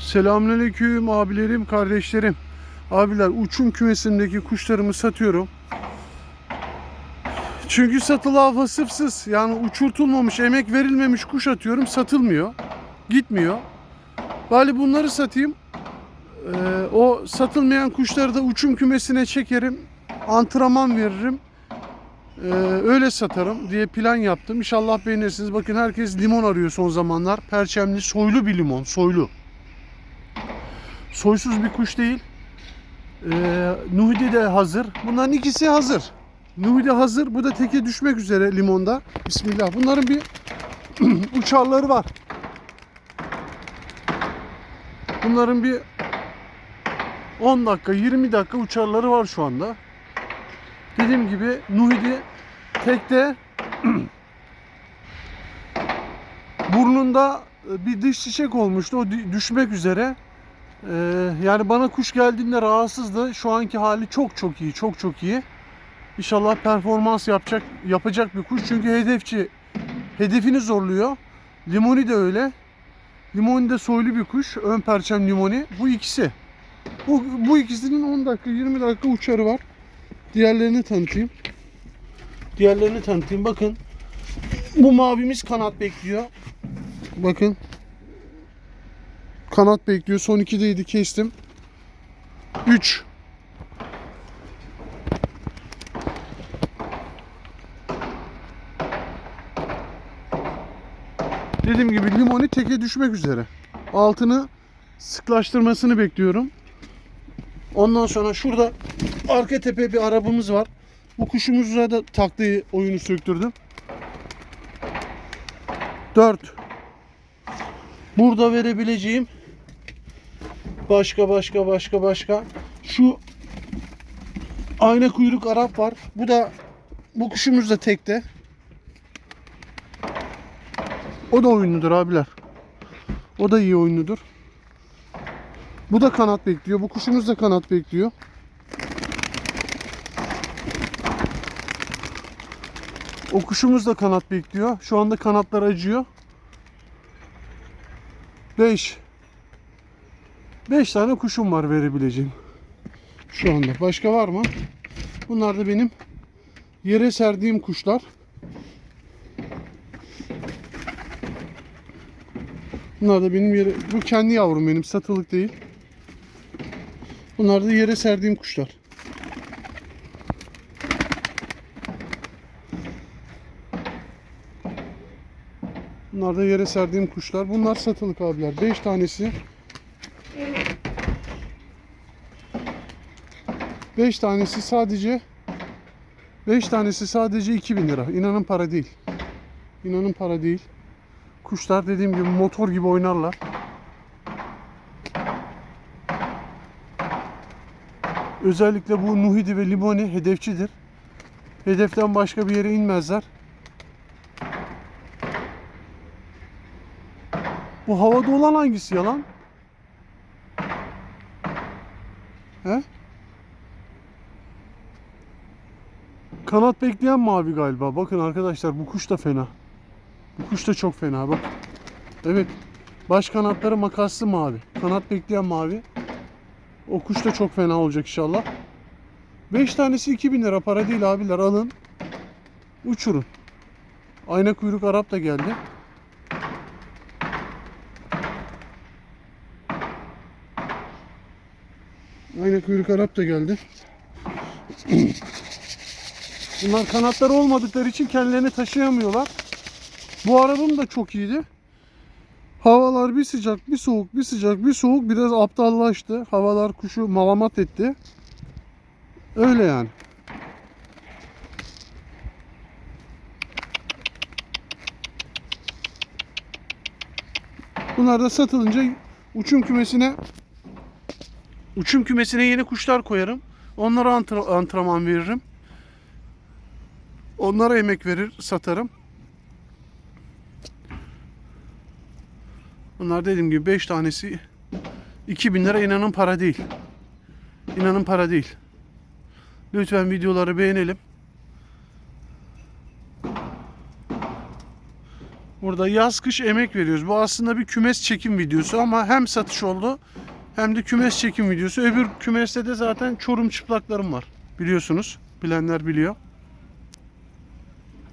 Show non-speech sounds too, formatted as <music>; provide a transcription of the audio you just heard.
Selamünaleyküm abilerim, kardeşlerim. Abiler uçum kümesimdeki kuşlarımı satıyorum. Çünkü satılı vasıfsız yani uçurtulmamış, emek verilmemiş kuş atıyorum satılmıyor. Gitmiyor. Bari bunları satayım. Ee, o satılmayan kuşları da uçum kümesine çekerim. Antrenman veririm. Ee, öyle satarım diye plan yaptım. İnşallah beğenirsiniz. Bakın herkes limon arıyor son zamanlar. Perçemli soylu bir limon. Soylu. Soysuz bir kuş değil. Ee, Nuhidi de hazır. Bunların ikisi hazır. Nuhidi hazır. Bu da teke düşmek üzere limonda. Bismillah. Bunların bir <clears throat> uçarları var. Bunların bir 10 dakika 20 dakika uçarları var şu anda. Dediğim gibi Nuhidi tekte <clears throat> burnunda bir dış çiçek olmuştu. O dü- düşmek üzere. Ee, yani bana kuş geldiğinde rahatsızdı. Şu anki hali çok çok iyi. Çok çok iyi. İnşallah performans yapacak yapacak bir kuş. Çünkü hedefçi hedefini zorluyor. Limoni de öyle. Limoni de soylu bir kuş. Ön perçem limoni. Bu ikisi. Bu, bu ikisinin 10 dakika 20 dakika uçarı var. Diğerlerini tanıtayım. Diğerlerini tanıtayım. Bakın. Bu mavimiz kanat bekliyor. Bakın. Kanat bekliyor. Son 2'deydi kestim. 3. Dediğim gibi limoni teke düşmek üzere. Altını sıklaştırmasını bekliyorum. Ondan sonra şurada arka tepe bir arabamız var. Bu kuşumuza da taktığı oyunu söktürdüm. 4. Burada verebileceğim başka başka başka başka şu ayna kuyruk Arap var. Bu da bu kuşumuz da tekte. O da oyunludur abiler. O da iyi oyunludur. Bu da kanat bekliyor. Bu kuşumuz da kanat bekliyor. O kuşumuz da kanat bekliyor. Şu anda kanatlar acıyor. 5 5 tane kuşum var verebileceğim. Şu anda. Başka var mı? Bunlar da benim yere serdiğim kuşlar. Bunlar da benim yere... Bu kendi yavrum benim. Satılık değil. Bunlar da yere serdiğim kuşlar. Bunlar da yere serdiğim kuşlar. Bunlar satılık abiler. 5 tanesi 5 tanesi sadece 5 tanesi sadece 2000 lira. İnanın para değil. İnanın para değil. Kuşlar dediğim gibi motor gibi oynarlar. Özellikle bu Nuhidi ve Limoni hedefçidir. Hedeften başka bir yere inmezler. Bu havada olan hangisi yalan? He? Kanat bekleyen mavi galiba. Bakın arkadaşlar bu kuş da fena. Bu kuş da çok fena bak. Evet. Baş kanatları makaslı mavi. Kanat bekleyen mavi. O kuş da çok fena olacak inşallah. 5 tanesi 2000 lira para değil abiler alın. Uçurun. Ayna kuyruk Arap da geldi. Ayna kuyruk Arap da geldi. <clears throat> Bunlar kanatları olmadıkları için kendilerini taşıyamıyorlar. Bu arabam da çok iyiydi. Havalar bir sıcak, bir soğuk, bir sıcak, bir soğuk. Biraz aptallaştı. Havalar kuşu malamat etti. Öyle yani. Bunlar da satılınca uçum kümesine uçum kümesine yeni kuşlar koyarım. Onlara antrenman veririm. Onlara emek verir, satarım. Bunlar dediğim gibi 5 tanesi 2000 lira inanın para değil. İnanın para değil. Lütfen videoları beğenelim. Burada yaz kış emek veriyoruz. Bu aslında bir kümes çekim videosu ama hem satış oldu hem de kümes çekim videosu. Öbür kümeste de zaten çorum çıplaklarım var. Biliyorsunuz. Bilenler biliyor.